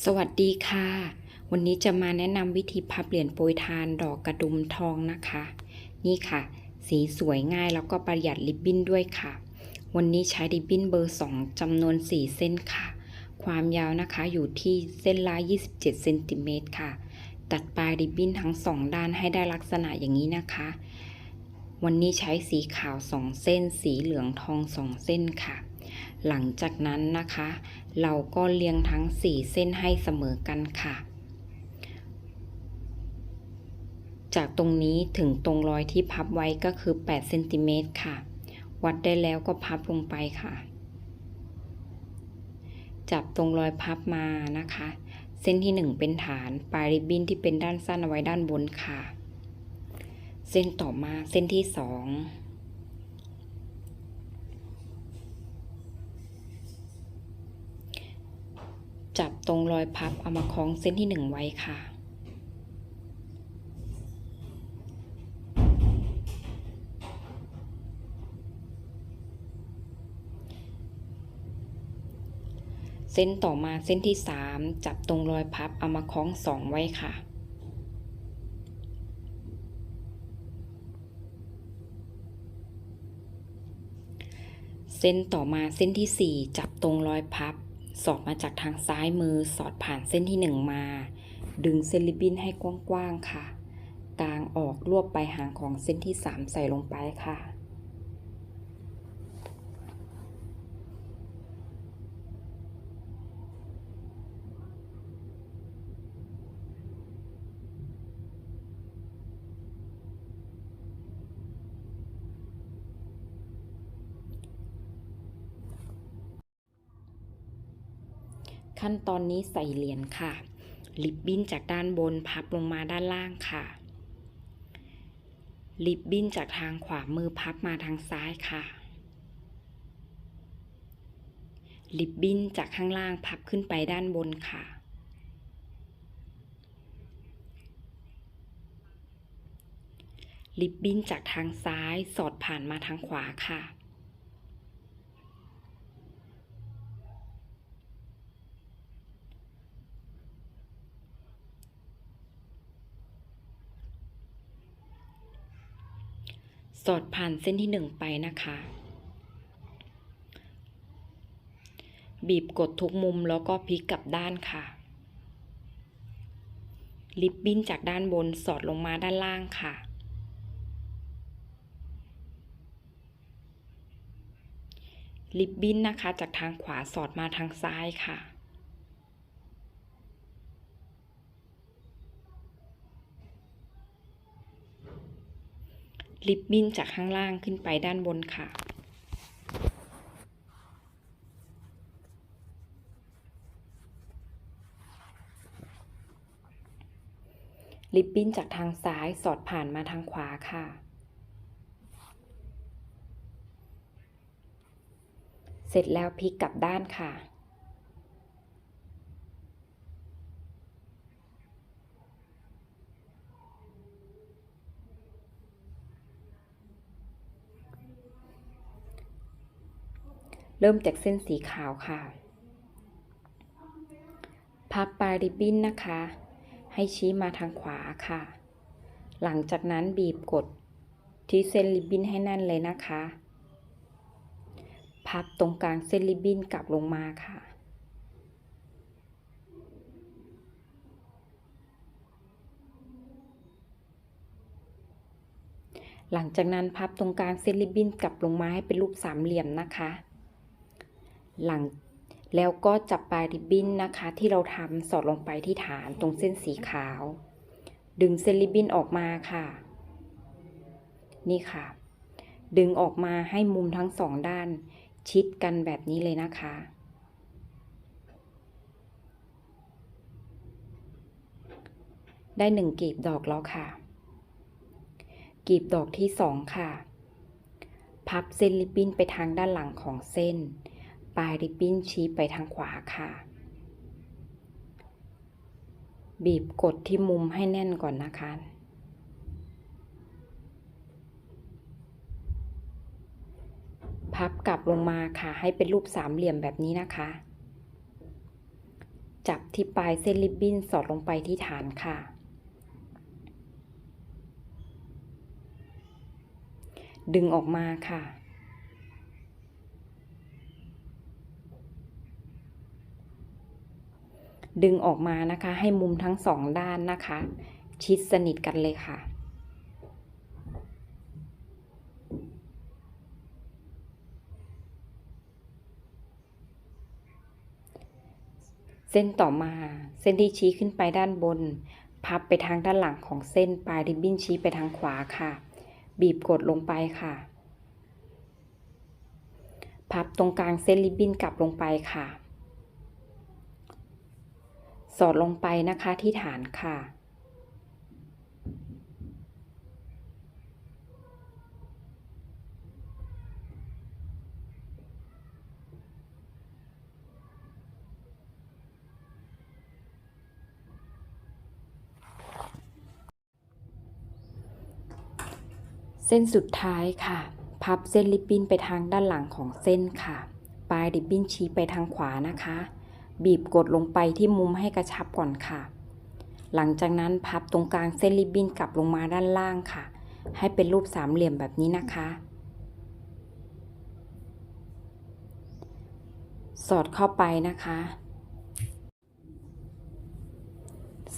สวัสดีค่ะ วันนี้จะมาแนะนำวิธีพับเหรียญโปรยทานดอกกระดุมทองนะคะ นี่ค่ะ สีสวยง่ายแล้วก็ประหยัดริบบิ้นด้วยค่ะ วันนี้ใช้ริบบิ้นเบอร์ 2จำนวน 4 เส้นค่ะ ความยาวนะคะอยู่ที่เส้นละ27เซนติเมตรค่ะ ตัดปลายริบบิ้นทั้ง 2 ด้านให้ได้ลักษณะอย่างนี้นะคะ วันนี้ใช้สีขาว 2 เส้น สีเหลืองทอง 2 เส้นค่ะ หลังจากนั้นนะคะ เราก็เรียงทั้ง 4 เส้นให้เสมอกันค่ะ จากตรงนี้ถึงตรงรอยที่พับไว้ก็คือ8เซนติเมตรค่ะ วัดได้แล้วก็พับลงไปค่ะ จับตรงรอยพับมานะคะ เส้นที่ 1 เป็นฐาน ปลายริบบิ้นที่เป็นด้านสั้นเอาไว้ด้านบนค่ะ เส้นต่อมาเส้นที่ 2 จับตรงรอยพับเอามาคล้องเส้นที่หนึ่งไว้ค่ะ เส้นต่อมาเส้นที่สามจับตรงรอยพับเอามาคล้องสองไว้ค่ะเส้นต่อมาเส้นที่สี่จับตรงรอยพับ สอดมาจากทางซ้ายมือสอดผ่านเส้นที่หนึ่งมา ดึงเซนริบบิ้นให้กว้างๆค่ะกางออกรวบไปหางของเส้นที่สามใส่ลงไปค่ะ ขั้นตอนนี้ใส่เหรียญค่ะริบบิ้นจากด้านบนพับลงมาด้านล่างค่ะริบบิ้นจากทางขวามือพับมาทางซ้ายค่ะริบบิ้นจากข้างล่างพับขึ้นไปด้านบนค่ะริบบิ้นจากทางซ้ายสอดผ่านมาทางขวาค่ะ สอดผ่านเส้นที่หนึ่งไปนะคะ บีบกดทุกมุมแล้วก็พลิกกลับด้านค่ะ ลิบบิ้นจากด้านบนสอดลงมาด้านล่างค่ะ ลิบบิ้นนะคะจากทางขวาสอดมาทางซ้ายค่ะ ลิบบิ้นจากข้างล่างขึ้นไปด้านบนค่ะ ลิบบิ้นจากทางซ้ายสอดผ่านมาทางขวาค่ะ เสร็จแล้วพลิกกลับด้านค่ะ เริ่มจากเส้นสีขาวค่ะ พับปลายริบบิ้นนะคะ ให้ชี้มาทางขวาค่ะ หลังจากนั้นบีบกดที่เส้นริบบิ้นให้แน่นเลยนะคะ พับตรงกลางเส้นริบบิ้นกลับลงมาค่ะหลังจากนั้นพับตรงกลางเส้นริบบิ้นกลับลงมาให้เป็นรูปสามเหลี่ยมนะคะ หลังแล้วก็จับปลายริบบิ้นนะคะ ที่เราทำสอดลงไปที่ฐานตรงเส้นสีขาว ดึงเส้นริบบิ้นออกมาค่ะ นี่ค่ะ ดึงออกมาให้มุมทั้งสองด้าน ชิดกันแบบนี้เลยนะคะได้หนึ่งกลีบดอกแล้วค่ะ กลีบดอกที่สองค่ะ พับเส้นริบบิ้นไปทางด้านหลังของเส้น ปลายริบบิ้นชี้ไปทางขวาค่ะ บีบกดที่มุมให้แน่นก่อนนะคะพับกลับลงมาค่ะ ให้เป็นรูปสามเหลี่ยมแบบนี้นะคะ จับที่ปลายเส้นริบบิ้นสอดลงไปที่ฐานค่ะ ดึงออกมาค่ะ ดึงออกมานะคะ ให้มุมทั้งสองด้านนะคะ ชิดสนิทกันเลยค่ะ เส้นต่อมาเส้นที่ชี้ขึ้นไปด้านบน พับไปทางด้านหลังของเส้นปลายริบบิ้นชี้ไปทางขวาค่ะ บีบกดลงไปค่ะ พับตรงกลางเส้นริบบิ้นกลับลงไปค่ะ สอดลงไปนะคะที่ฐานค่ะ เส้นสุดท้ายค่ะ พับเส้นริบบิ้นไปทางด้านหลังของเส้นค่ะ ปลายริบบิ้นชี้ไปทางขวานะคะ บีบกดลงไปที่มุมให้กระชับก่อนค่ะ หลังจากนั้นพับตรงกลางเส้นริบบิ้นกลับลงมาด้านล่างค่ะ ให้เป็นรูปสามเหลี่ยมแบบนี้นะคะ สอดเข้าไปนะคะ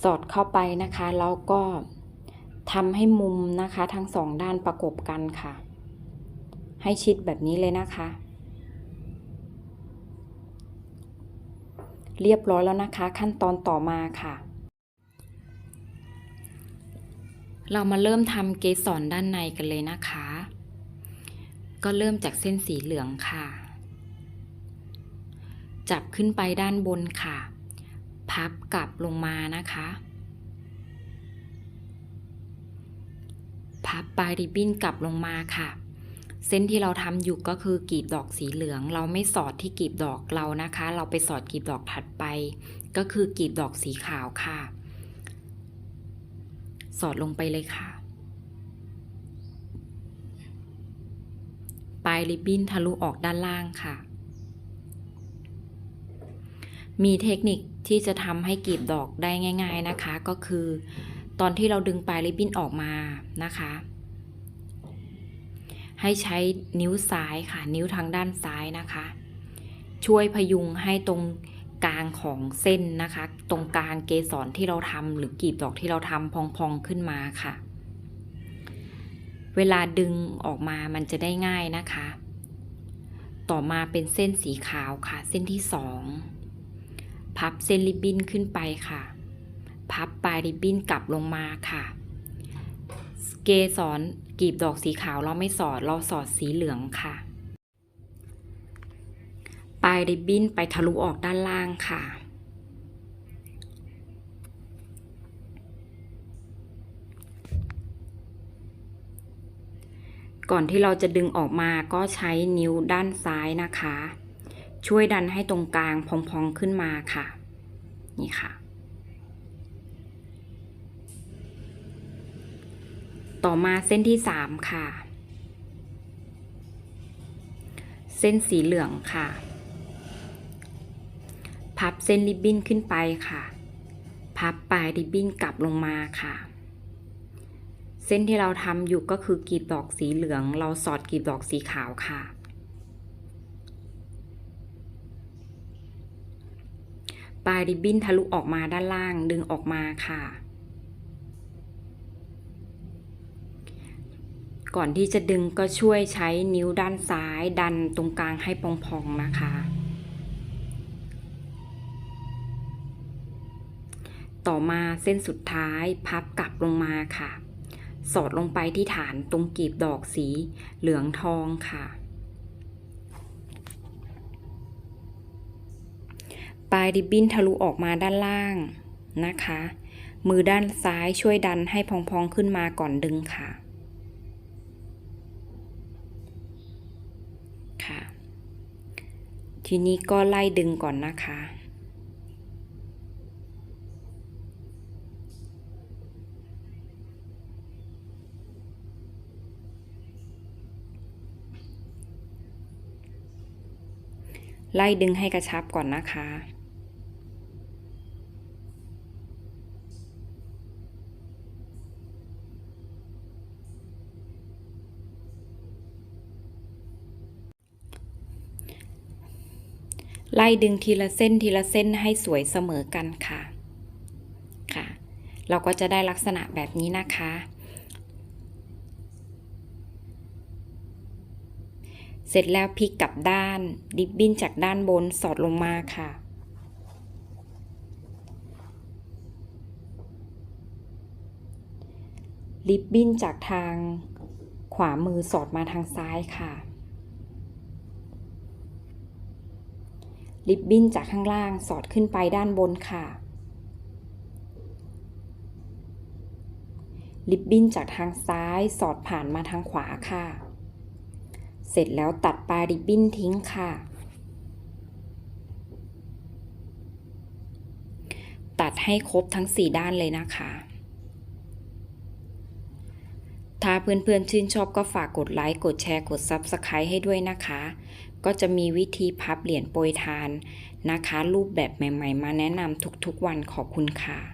สอดเข้าไปนะคะแล้วก็ทำให้มุมนะคะทั้งสองด้านประกบกันค่ะ ให้ชิดแบบนี้เลยนะคะ เรียบร้อยแล้วนะคะ ขั้นตอนต่อมาค่ะ เรามาเริ่มทำเกสรด้านในกันเลยนะคะ ก็เริ่มจากเส้นสีเหลืองค่ะ จับขึ้นไปด้านบนค่ะ พับกลับลงมานะคะ พับปลายริบบิ้นกลับลงมาค่ะ เส้นที่เราทำอยู่ก็คือกลีบดอกสีเหลือง เราไม่สอดที่กลีบดอกเรานะคะ เราไปสอดกลีบดอกถัดไป ก็คือกลีบดอกสีขาวค่ะ สอดลงไปเลยค่ะ ปลายริบบิ้นทะลุออกด้านล่างค่ะ มีเทคนิคที่จะทำให้กลีบดอกได้ง่าย ๆนะคะ ก็คือ ตอนที่เราดึงปลายริบบิ้นออกมานะคะ ให้ใช้นิ้วซ้ายค่ะ นิ้วทางด้านซ้ายนะคะ ช่วยพยุงให้ตรงกลางของเส้นนะคะ ตรงกลางเกสรที่เราทำหรือกลีบดอกที่เราทำพองๆขึ้นมาค่ะ เวลาดึงออกมามันจะได้ง่ายนะคะ ต่อมาเป็นเส้นสีขาวค่ะ เส้นที่สองพับเส้นริบบิ้นขึ้นไปค่ะ พับปลายริบบิ้นกลับลงมาค่ะ เกสรกลีบดอกสีขาวเราไม่สอด เราสอดสีเหลืองค่ะ ปลายริบบิ้นไปทะลุออกด้านล่างค่ะ ก่อนที่เราจะดึงออกมาก็ใช้นิ้วด้านซ้ายนะคะ ช่วยดันให้ตรงกลางพองๆขึ้นมาค่ะ นี่ค่ะ ต่อมาเส้นที่สามค่ะ เส้นสีเหลืองค่ะ พับเส้นริบบิ้นขึ้นไปค่ะ พับปลายริบบิ้นกลับลงมาค่ะ เส้นที่เราทำอยู่ก็คือกลีบดอกสีเหลือง เราสอดกลีบดอกสีขาวค่ะปลายริบบิ้นทะลุออกมาด้านล่างดึงออกมาค่ะ ก่อนที่จะดึงก็ช่วยใช้นิ้วด้านซ้าย ดันตรงกลางให้พองๆนะคะ ต่อมาเส้นสุดท้ายพับกลับลงมาค่ะ สอดลงไปที่ฐานตรงกีบดอกสีเหลืองทองค่ะ ปลายริบบิ้นทะลุออกมาด้านล่างนะคะ มือด้านซ้ายช่วยดันให้พองๆขึ้นมาก่อนดึงค่ะ ทีนี้ก็ไล่ดึงก่อนนะคะ ไล่ดึงให้กระชับก่อนนะคะ ไล่ดึงทีละเส้นทีละเส้นให้สวยเสมอกันค่ะค่ะ เราก็จะได้ลักษณะแบบนี้นะคะ เสร็จแล้วพลิกกลับด้าน ดิบบิ้นจากด้านบนสอดลงมาค่ะลิบบิ้นจากทางขวามือสอดมาทางซ้ายค่ะ ลิบบิ้นจากข้างล่างสอดขึ้นไปด้านบนค่ะลิบบิ้นจากทางซ้ายสอดผ่านมาทางขวาค่ะ เสร็จแล้วตัดปลายริบบิ้นทิ้งค่ะ ตัดให้ครบทั้ง 4 ด้านเลยนะคะ ถ้าเพื่อนๆชื่นชอบก็ฝากกดไลค์ กดแชร์ กด Subscribe ให้ด้วยนะคะ ก็จะมีวิธีพับเหรียญโปรยทานนะคะ รูปแบบใหม่ ๆ มาแนะนำทุกๆวันขอบคุณค่ะ